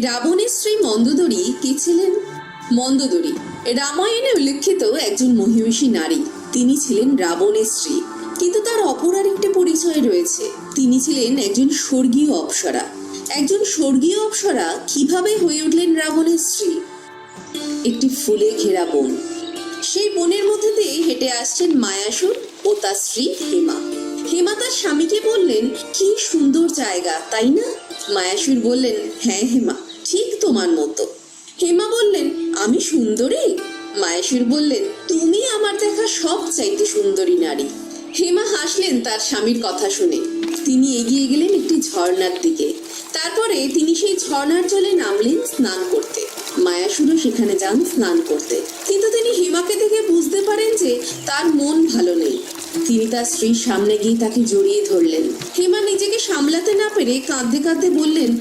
রাবণের স্ত্রী মন্দোদরী কে ছিলেন? মন্দোদরী, রামায়ণে উল্লেখিত একজন মহিষী নারী। তিনি ছিলেন রাবণের স্ত্রী। কিন্তু তার অপর আরেকটি পরিচয় রয়েছে। তিনি ছিলেন একজন স্বর্গীয় অপ্সরা। একজন স্বর্গীয় অপ্সরা কীভাবে হয়ে উঠলেন রাবণের স্ত্রী? একটি ফুলে ঘেরা বন। সেই বনের মধ্যে দিয়ে হেঁটে আসছেন মায়াসুর ও তার স্ত্রী হেমা। হেমা তার স্বামীকে বললেন, কি সুন্দর জায়গা, তাই না? মায়াসুর বললেন হ্যাঁ হেমা, ঠিক তোমার মতো। হেমা বললেন, আমি সুন্দরী? মায়াসুর বললেন, তুমি আমার দেখা সব চাইতে সুন্দরী নারী। হেমা হাসলেন তার স্বামীর কথা শুনে। তিনি এগিয়ে গেলেন একটি ঝর্ণার দিকে। তারপরে তিনি সেই ঝর্ণার জলে নামলেন স্নান করতে। মায়াসুরও সেখানে যান স্নান করতে। কিন্তু তিনি হেমাকে দেখে বুঝতে পারেন যে তার মন ভালো নেই। তিনি তার স্ত্রীর সামনে গিয়ে তাকে জড়িয়ে ধরলেন। হেমা নিজেকে সামলাতে না পেরে কাঁদতে কাঁদতে বললেন